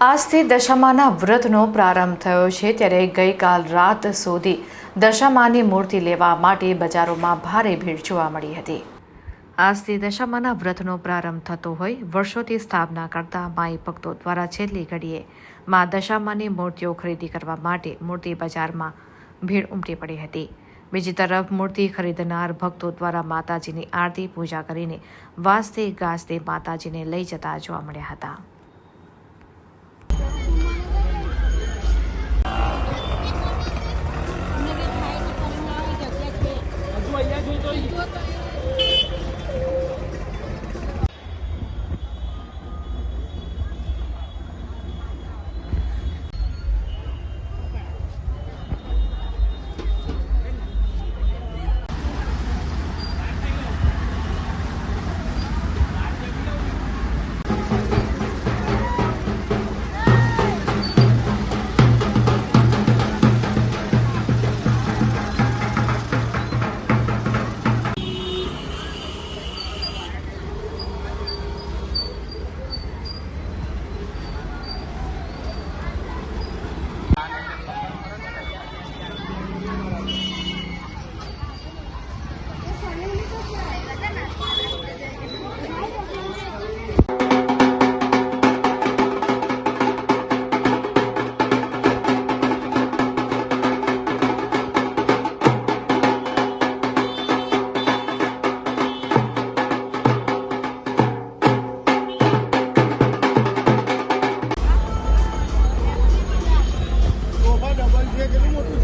આજથી દશામાના વ્રતનો પ્રારંભ થયો છે ત્યારે ગઈકાલ રાત સુધી દશામાની મૂર્તિ લેવા માટે બજારોમાં ભારે ભીડ જોવા મળી હતી. આજથી દશામાના વ્રતનો પ્રારંભ થતો હોય, વર્ષોથી સ્થાપના કરતા માઈ ભક્તો દ્વારા છેલ્લી ઘડીએ મા દશામાની મૂર્તિઓ ખરીદી કરવા માટે મૂર્તિ બજારમાં ભીડ ઉમટી પડી હતી. બીજી તરફ મૂર્તિ ખરીદનાર ભક્તો દ્વારા માતાજીની આરતી પૂજા કરીને વાસ્તે ગાજતે માતાજીને લઈ જતા જોવા મળ્યા હતા. Jadi, mau tuh.